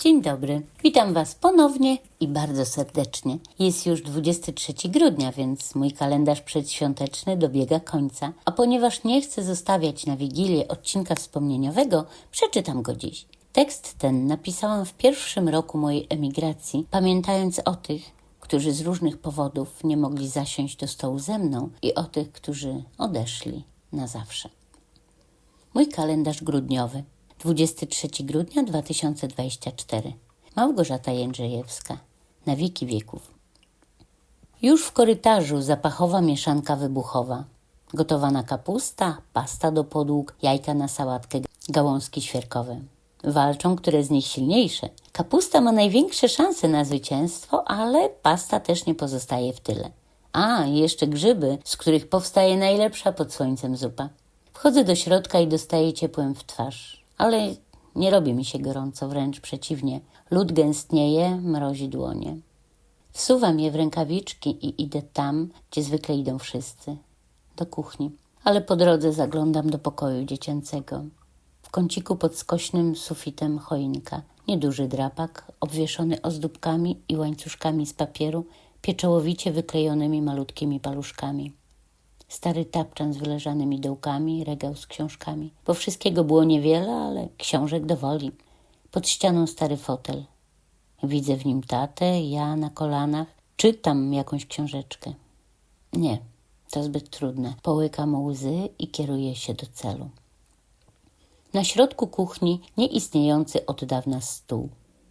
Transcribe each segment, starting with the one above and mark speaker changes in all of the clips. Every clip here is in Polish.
Speaker 1: Dzień dobry, witam Was ponownie i bardzo serdecznie. Jest już 23 grudnia, więc mój kalendarz przedświąteczny dobiega końca. A ponieważ nie chcę zostawiać na Wigilię odcinka wspomnieniowego, przeczytam go dziś. Tekst ten napisałam w pierwszym roku mojej emigracji, pamiętając o tych, którzy z różnych powodów nie mogli zasiąść do stołu ze mną i o tych, którzy odeszli na zawsze. Mój kalendarz grudniowy. 23 grudnia 2024. Małgorzata Jędrzejewska. Na wieki wieków. Już w korytarzu zapachowa mieszanka wybuchowa. Gotowana kapusta, pasta do podłóg, jajka na sałatkę, gałązki świerkowe. Walczą, które z nich silniejsze. Kapusta ma największe szanse na zwycięstwo, ale pasta też nie pozostaje w tyle. A, jeszcze grzyby, z których powstaje najlepsza pod słońcem zupa. Wchodzę do środka i dostaję ciepłem w twarz, ale nie robi mi się gorąco, wręcz przeciwnie. Lód gęstnieje, mrozi dłonie. Wsuwam je w rękawiczki i idę tam, gdzie zwykle idą wszyscy do kuchni. Ale po drodze zaglądam do pokoju dziecięcego. W kąciku pod skośnym sufitem choinka. Nieduży drapak, obwieszony ozdóbkami i łańcuszkami z papieru, pieczołowicie wyklejonymi malutkimi paluszkami stary tapczan z wyleżanymi dołkami, regał z książkami. Bo wszystkiego było niewiele, ale książek dowoli. Pod ścianą stary fotel. Widzę w nim tatę, ja na kolanach. Czytam jakąś książeczkę. Nie, to zbyt trudne. Połykam łzy i kieruję się do celu. Na środku kuchni nieistniejący od dawna stół.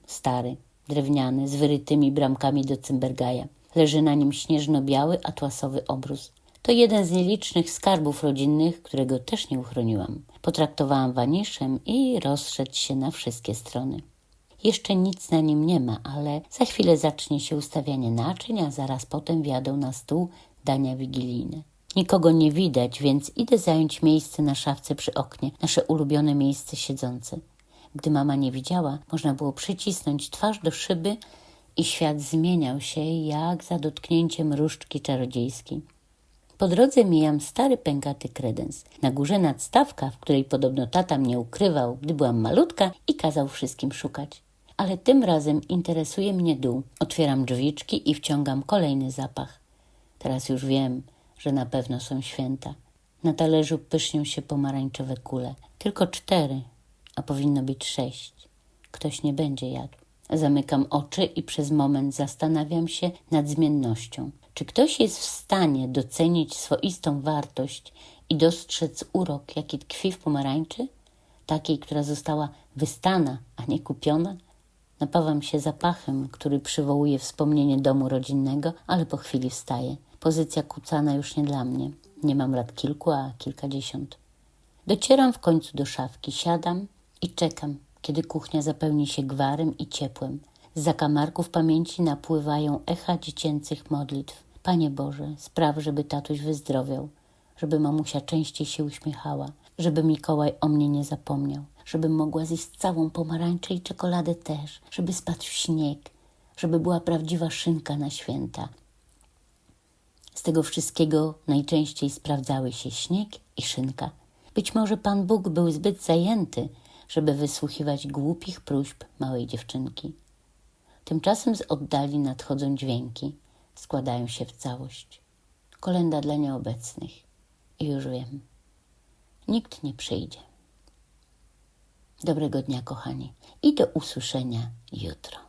Speaker 1: Stary, drewniany, z wyrytymi bramkami do cymbergaja. Leży na nim śnieżno-biały, atłasowy obrus. To jeden z nielicznych skarbów rodzinnych, którego też nie uchroniłam. Potraktowałam waniszem i rozszedł się na wszystkie strony. Jeszcze nic na nim nie ma, ale za chwilę zacznie się ustawianie naczyń, a zaraz potem wjadą na stół dania wigilijne. Nikogo nie widać, więc idę zająć miejsce na szafce przy oknie, nasze ulubione miejsce siedzące. Gdy mama nie widziała, można było przycisnąć twarz do szyby i świat zmieniał się jak za dotknięciem różdżki czarodziejskiej. Po drodze mijam stary pękaty kredens. Na górze nadstawka, w której podobno tata mnie ukrywał, gdy byłam malutka i kazał wszystkim szukać. Ale tym razem interesuje mnie dół. Otwieram drzwiczki i wciągam kolejny zapach. Teraz już wiem, że na pewno są święta. Na talerzu pysznią się pomarańczowe kule. Tylko cztery, a powinno być sześć. Ktoś nie będzie jadł. Zamykam oczy i przez moment zastanawiam się nad zmiennością. Czy ktoś jest w stanie docenić swoistą wartość i dostrzec urok, jaki tkwi w pomarańczy? Takiej, która została wystana, a nie kupiona? Napawam się zapachem, który przywołuje wspomnienie domu rodzinnego, ale po chwili wstaje. Pozycja kucana już nie dla mnie. Nie mam lat kilku, a kilkadziesiąt. Docieram w końcu do szafki, siadam i czekam, kiedy kuchnia zapełni się gwarem i ciepłem. Z zakamarków pamięci napływają echa dziecięcych modlitw. Panie Boże, spraw, żeby tatuś wyzdrowiał, żeby mamusia częściej się uśmiechała, żeby Mikołaj o mnie nie zapomniał, żebym mogła zjeść całą pomarańczę i czekoladę też, żeby spadł śnieg, żeby była prawdziwa szynka na święta. Z tego wszystkiego najczęściej sprawdzały się śnieg i szynka. Być może Pan Bóg był zbyt zajęty, żeby wysłuchiwać głupich próśb małej dziewczynki. Tymczasem z oddali nadchodzą dźwięki, składają się w całość. Kolenda dla nieobecnych. I już wiem, nikt nie przyjdzie. Dobrego dnia, kochani, i do usłyszenia jutro.